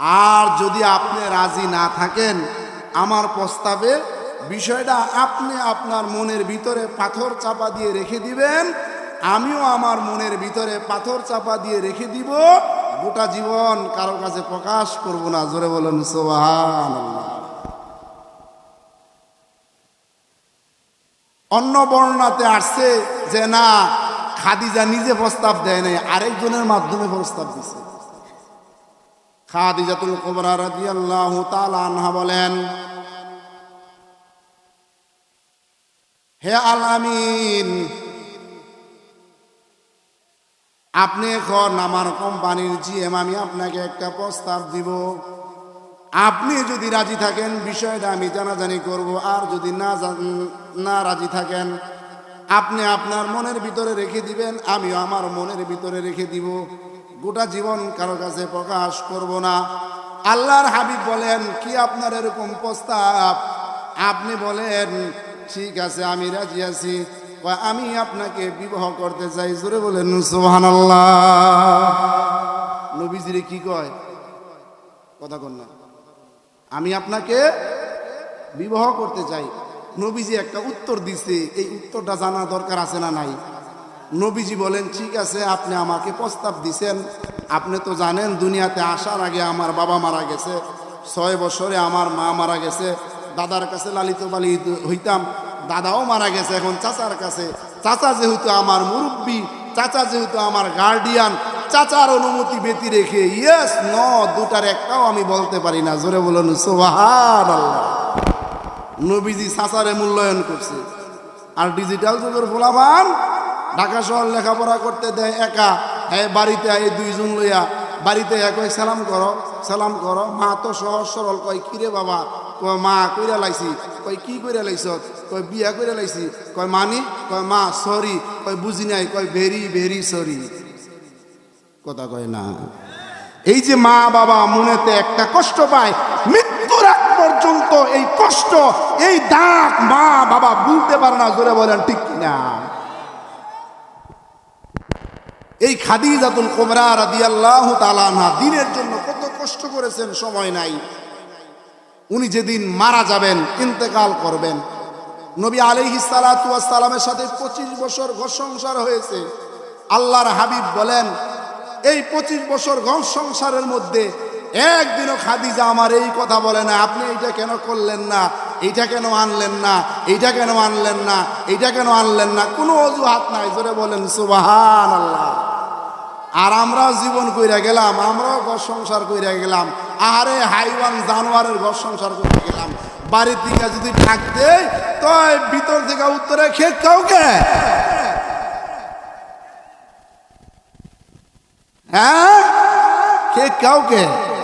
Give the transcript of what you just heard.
আর যদি আপনি রাজি না থাকেন, আমার প্রস্তাবে বিষয়টা আপনি আপনার মনের ভিতরে পাথর চাপা দিয়ে রেখে দিবেন, আমিও আমার মনের ভিতরে পাথর চাপা দিয়ে রেখে দিব, গোটা জীবন কারও কাছে প্রকাশ করব না। জোরে বলেন সোহান অন্য বর্ণনাতে আসছে যে, না, খাদিজা নিজে প্রস্তাব দেয় নাই, আরেকজনের মাধ্যমে প্রস্তাব দিছে। খাদিজাতুল কুবরা রাদিয়াল্লাহু তাআলা আনহা বলেন, হে আল আমিন আপনি এখন আমার কোম্পানির জিএম আমি আপনাকে একটা প্রস্তাব দিব। আপনি যদি রাজি থাকেন, বিষয়টা আমি জানাজানি করব, আর যদি না না রাজি থাকেন, আপনি আপনার মনের ভিতরে রেখে দিবেন, আমিও আমার মনের ভিতরে রেখে দিব। গোটা জীবন কারও কাছে প্রকাশ করব না। আল্লাহর হাবিব বলেন, কি আপনার এরকম প্রস্তাব? আপনি বলেন, ঠিক আছে, আমি রাজি আছি। আমি আপনাকে বিবাহ করতে চাই। জোরে বলেন, সুবহানাল্লাহ। নবীজিরে কি কয়? কথা কন না। আমি আপনাকে বিবাহ করতে চাই। নবীজি একটা উত্তর দিছে। এই উত্তরটা জানা দরকার আছে না নাই? নবীজি বলেন, ঠিক আছে, আপনি আমাকে প্রস্তাব দিছেন। আপনি তো জানেন, দুনিয়াতে আসার আগে আমার বাবা মারা গেছে, ছয় বছরে আমার মা মারা গেছে, দাদার কাছে লালিত পালিত হইতাম, দাদাও মারা গেছে, এখন চাচার কাছে। চাচা যেহেতু আমার মুরব্বী, চাচা যেহেতু আমার গার্ডিয়ান চাচার অনুমতি ব্যতি রেখে ইয়েস ন দুটার একটাও আমি বলতে পারি না। জোরে বলুন সোহান আল্লাহ নবীজি চাচারে মূল্যায়ন করছে। আর ডিজিটাল যুগের ফোলাভান ঢাকা শহর লেখাপড়া করতে দেয় একা হ্যাঁ বাড়িতে এই দুইজন লইয়া বাড়িতে একই সালাম করো সালাম করো। মা তো সহজ সরল, কয় কিরে বাবা? কয়, মা, কইরা লাইছি। কয়, কি কইরা লাইছ? কয়, বিয়া কইরা লাইছি। কয়, মানি? কয়, মা, সরি। কয়, বুঝি নাই। কয়, ভেরি ভেরি সরি। কথা কয় না। এই যে মা বাবা মনেতে একটা কষ্ট পায়, মৃত্যুর আগ পর্যন্ত এই কষ্ট, এই দাগ মা বাবা ভুলতে পারে না, জোরে বলেন, ঠিক না এই খাদিজাতুল কোবরা রাদিয়াল্লাহু তাআলা আনহা দিনের জন্য কত কষ্ট করেছেন, সময় নাই। উনি যেদিন মারা যাবেন, ইন্তেকাল করবেন। নবী সালাতু সালামের সাথে 25 বছর ঘর সংসার হয়েছে। আল্লাহর হাবিব বলেন, এই 25 বছর ঘর সংসারের মধ্যে একদিনও খাদিজা আমার এই কথা বলে না, আপনি এইটা কেন করলেন না? এইটা কেন আনলেন না? এইটা কেন আনলেন না? এইটা কেন আনলেন না? কোনো অজুহাত নাই, জোরে বলেন সুবাহান আল্লাহ আর আমরাও জীবন কইরা গেলাম, আমরাও ঘর সংসার কইরা গেলাম আরে হাইওয়ান জানোয়ারের ঘর সংসার করে গেলাম। বাড়ির দিকে যদি থাকতে তো ভিতর থেকে উত্তরে খেত কাউকে? হ্যাঁ? খেত কাউকে?